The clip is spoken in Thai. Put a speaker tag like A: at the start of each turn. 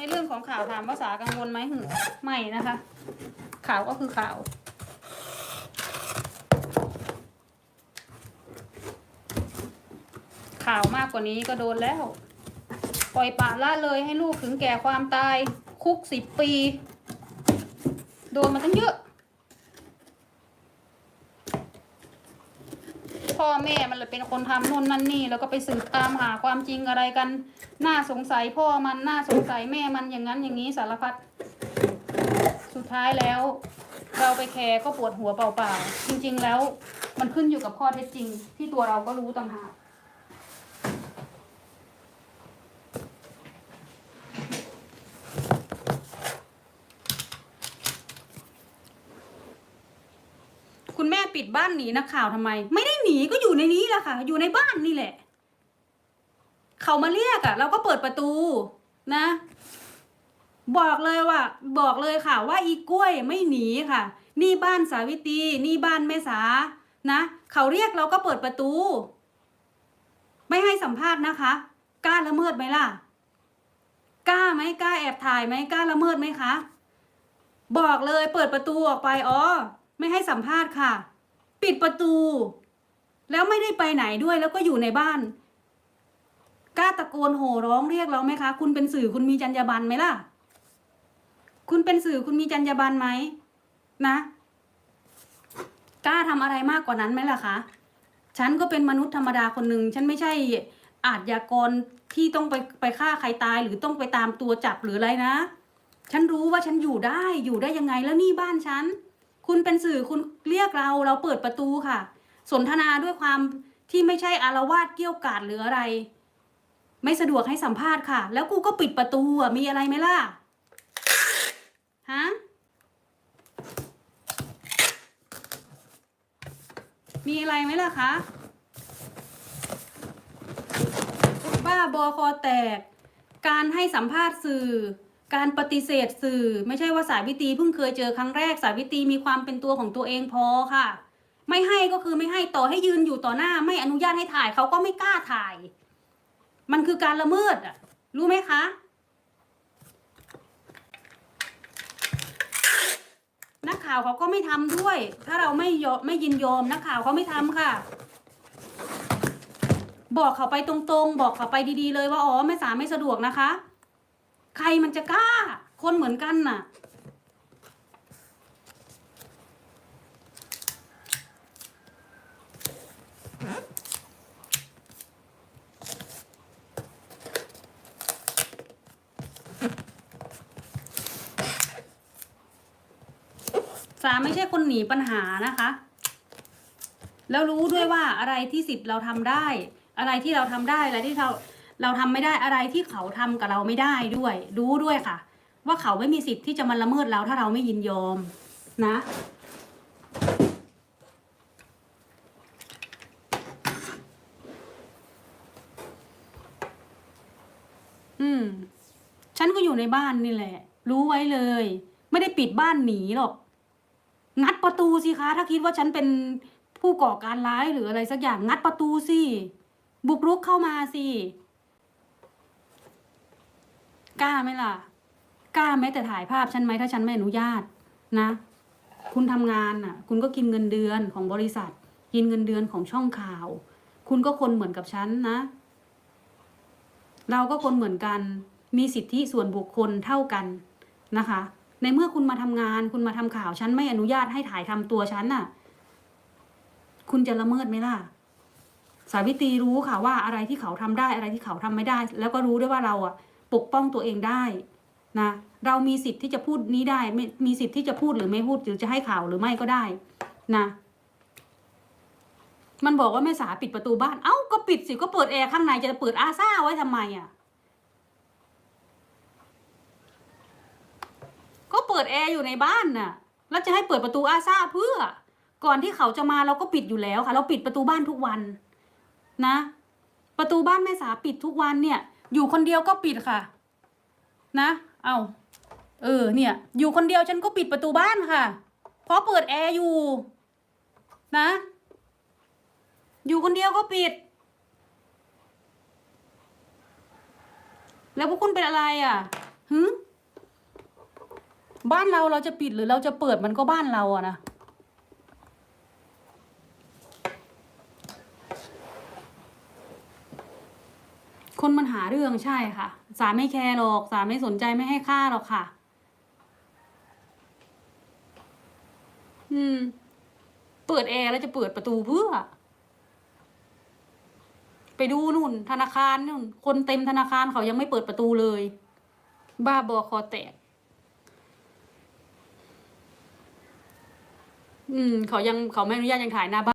A: ในเรื่องของข่าวถามภาษากังวลไหมหึไม่นะคะ ข่าวก็คือข่าว ข่าวมากกว่านี้ก็โดนแล้ว ปล่อยปะละเลยให้ลูกถึงแก่ความตาย คุกสิบปี โดนมาตั้งเยอะ พ่อแม่มันเลยเป็นคนทำนู่นนั่นนี่ แล้วก็ไปสืบตามหาความจริงอะไรกัน น่าสงสัยพ่อมันน่าสงสัยแม่มันอย่างนั้นอย่างนี้สารพัดสุดท้ายแล้ว เราไปแคร์ก็ปวดหัวเปล่าๆจริง ๆ แล้ว มันขึ้นอยู่กับข้อเท็จจริง ที่ตัวเราก็รู้ต่างหาก คุณแม่ ปิดบ้านหนีนักข่าวทำไม ไม่ได้หนีก็อยู่ในนี้แหละค่ะ อยู่ในบ้านนี่แหละ เขามาเรียกอะ่ะ เราก็เปิดประตู นะ บอกเลยว่า บอกเลยค่ะ ว่าอีกล้วยไม่หนีค่ะ นี่บ้านสาวิตรีนี่บ้านแม่สา นะ เขาเรียกเราก็เปิดประตู ไม่ให้สัมภาษณ์นะคะ กล้าละเมิดไหมล่ะ กล้าไหมกล้าแอบถ่ายไหมกล้าละเมิดไหมคะ บอกเลยเปิดประตูออกไปอ๋อไม่ให้สัมภาษณ์ค่ะ ปิดประตู แล้วไม่ได้ไปไหนด้วยแล้วก็อยู่ในบ้านกล้าตะโกนโห่ร้องเรียกเราไหมคะ คุณเป็นสื่อคุณมีจรรยาบรรณไหมล่ะ คุณเป็นสื่อคุณมีจรรยาบรรณไหมนะกล้าทำอะไรมากกว่านั้นไหมล่ะคะฉันก็เป็นมนุษย์ธรรมดาคนหนึ่งฉันไม่ใช่อาชญากรที่ต้องไปไปฆ่าใครตายหรือต้องไปตามตัวจับหรืออะไรนะ ฉันรู้ว่าฉันอยู่ได้อยู่ได้ยังไงแล้วนี่บ้านฉัน คุณเป็นสื่อคุณเรียกเราเราเปิดประตูค่ะ สนทนาด้วยความที่ไม่ใช่อารวาสเกี่ยวกาดหรืออะไร ไม่สะดวกให้สัมภาษณ์ค่ะ แล้วกูก็ปิดประตูอะมีอะไรไหมล่ะฮะมีอะไรไหมล่ะคะบ้าบอคอแตก การให้สัมภาษณ์สื่อ การปฏิเสธสื่อไม่ใช่ว่าสาวิตรีเพิ่งเคยเจอครั้งแรกสาวิตรีมีความเป็นตัวของตัวเองพอค่ะ ไม่ให้ก็คือไม่ให้ต่อให้ยืนอยู่ต่อหน้า ไม่อนุญาตให้ถ่ายเขาก็ไม่กล้าถ่าย มันคือการละเมิดอะรู้ไหมคะ นักข่าวเขาก็ไม่ทำด้วย ถ้าเราไม่ยอมไม่ยินยอมนักข่าวเขาไม่ทำค่ะ บอกเขาไปตรงๆ บอกเขาไปดีๆเลยว่าอ๋อแม่สาไม่สะดวกนะคะ ใครมันจะกล้า คนเหมือนกันน่ะ สาไม่ใช่คนหนีปัญหานะคะ แล้วรู้ด้วยว่าอะไรที่สิทธิ์เราทำได้ อะไรที่เราทำได้อะไรที่เรา เราทำไม่ได้อะไรที่เขาทำกับเราไม่ได้ด้วย รู้ด้วยค่ะ ว่าเขาไม่มีสิทธิ์ที่จะมาละเมิดเราถ้าเราไม่ยินยอมนะอืม ฉันก็อยู่ในบ้านนี่แหละ รู้ไว้เลย ไม่ได้ปิดบ้านหนีหรอก งัดประตูสิคะ ถ้าคิดว่าฉันเป็นผู้ก่อการร้ายหรืออะไรสักอย่างงัดประตูสิ บุกรุกเข้ามาสิ กล้าไหมล่ะ กล้าแม้แต่ถ่ายภาพฉันไหมถ้าฉันไม่อนุญาตนะ คุณทำงานน่ะ คุณก็กินเงินเดือนของบริษัท กินเงินเดือนของช่องข่าว คุณก็คนเหมือนกับฉันนะ เราก็คนเหมือนกัน มีสิทธิส่วนบุคคลเท่ากันนะคะ ในเมื่อคุณมาทำงาน คุณมาทำข่าวฉันไม่อนุญาตให้ถ่ายทำตัวฉันน่ะ คุณจะละเมิดไหมล่ะสาวิตรีรู้ค่ะว่าอะไรที่เขาทำได้อะไรที่เขาทำไม่ได้ แล้วก็รู้ด้วยว่าเราอะ ปกป้องตัวเองได้นะเรามีสิทธิ์ที่จะพูดนี้ได้มีสิทธิ์ที่จะพูดหรือไม่พูดหรือจะให้ข่าวหรือไม่ก็ได้นะมันบอกว่าแม่สาปิดประตูบ้าน เอ้าก็ปิดสิก็เปิดแอร์ข้างในจะเปิดอาซ่าไว้ทำไมอะ ก็เปิดแอร์อยู่ในบ้านน่ะ แล้วจะให้เปิดประตูอาซ่าเพื่อ ก่อนที่เขาจะมาเราก็ปิดอยู่แล้วค่ะ เราปิดประตูบ้านทุกวัน นะ ประตูบ้านแม่สาปิดทุกวันเนี่ย อยู่คนเดียวก็ปิดค่ะ นะ เอาเออ เนี่ย อยู่คนเดียวฉันก็ปิดประตูบ้านค่ะ เพราะเปิดแอร์อยู่ นะ อยู่คนเดียวก็ปิด แล้วพวกคุณเป็นอะไรอะฮึบ้านเราเราจะปิดหรือเราจะเปิดมันก็บ้านเราอะนะ คนมันหาเรื่องใช่ค่ะ สาไม่แคร์หรอก สาไม่สนใจไม่ให้ค่าหรอกค่ะ อืม เปิดแอร์แล้วจะเปิดประตูเพื่อ ไปดูนู่น ธนาคารนู่น คนเต็มธนาคารเขายังไม่เปิดประตูเลย บ้าบอคอแตก อืม เขายังเขาไม่อนุญาตยังถ่ายหน้าบ้าน